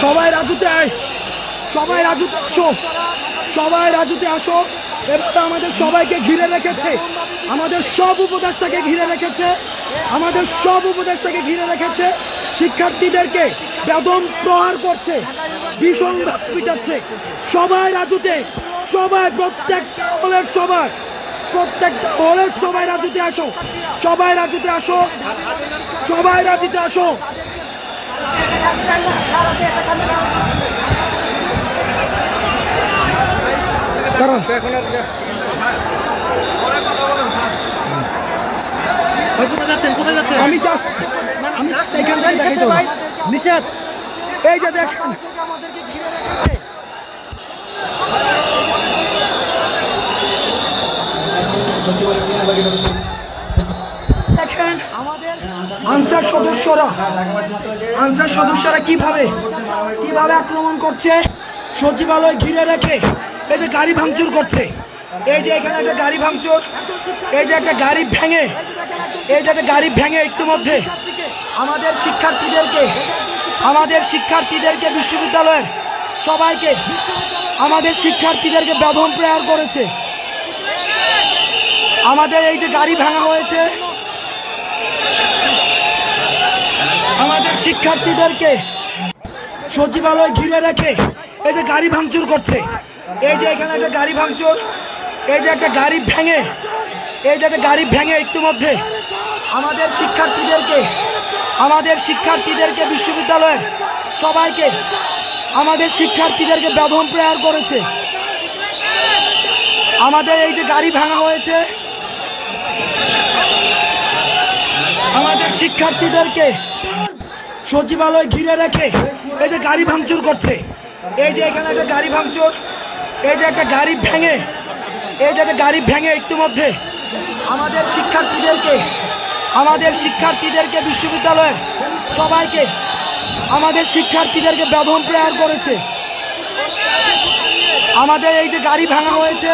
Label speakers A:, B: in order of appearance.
A: সবাই রাজুতে আয়। সবাই রাজুতে আসো। সবাই রাজুতে আসো। এবার আমাদের সবাইকে ঘিরে রেখেছে। আমাদের সব উপদেশটাকে ঘিরে রেখেছে। আমাদের সব উপদেশটাকে ঘিরে রেখেছে। শিক্ষার্থীদেরকে বেদম প্রহার করছে। ভীষণ পিটাচ্ছে সবাই রাজুতে, সবাই প্রত্যেকটা হলের সবাই, প্রত্যেকটা হলের সবাই রাজুতে আসো। সবাই রাজুতে আসো। সবাই রাজুতে আসো।
B: এখন আর
A: আমি জাস্ট আমি এখান থেকে দেখাইতে হবে।
C: নিষেধ।
A: এই যে দেখেন দেখেন। আমাদের আনসার সদস্যরা। আনসার সদস্যরা কীভাবে কীভাবে আক্রমণ করছে? সচিবালয় ঘিরে রেখে এই যে গাড়ি ভাঙচুর করছে। এই যে এখানে একটা গাড়ি ভাঙচুর। এই যে একটা গাড়ি ভেঙে এই যে একটা গাড়ি ভেঙে ইতিমধ্যে আমাদের শিক্ষার্থীদেরকে আমাদের শিক্ষার্থীদেরকে বিশ্ববিদ্যালয়ের সবাইকে আমাদের শিক্ষার্থীদেরকে বেদম প্রেয়ার করেছে। আমাদের এই যে গাড়ি ভাঙা হয়েছে আমাদের শিক্ষার্থীদেরকে সচিবালয় ঘিরে রেখে এই যে গাড়ি ভাঙচুর করছে। এই যে এখানে একটা গাড়ি ভাঙচুর, এই যে একটা গাড়ি ভেঙে, এই যে একটা গাড়ি ভেঙে ইতিমধ্যে আমাদের শিক্ষার্থীদেরকে আমাদের শিক্ষার্থীদেরকে বিশ্ববিদ্যালয়ের সবাইকে আমাদের শিক্ষার্থীদেরকে বেদম প্রেয়ার করেছে। আমাদের এই যে গাড়ি ভাঙা হয়েছে, আমাদের শিক্ষার্থীদেরকে সচিবালয় ঘিরে রেখে এই যে গাড়ি ভাঙচুর করছে। এই যে এখানে একটা গাড়ি ভাঙচুর, এই যে একটা গাড়ি ভেঙে, এই যে একটা গাড়ি ভেঙে ইতিমধ্যে আমাদের শিক্ষার্থীদেরকে আমাদের শিক্ষার্থীদেরকে বিশ্ববিদ্যালয়ের সবাইকে, আমাদের শিক্ষার্থীদেরকে বেদম প্রেয়ার করেছে। আমাদের এই যে গাড়ি ভাঙা হয়েছে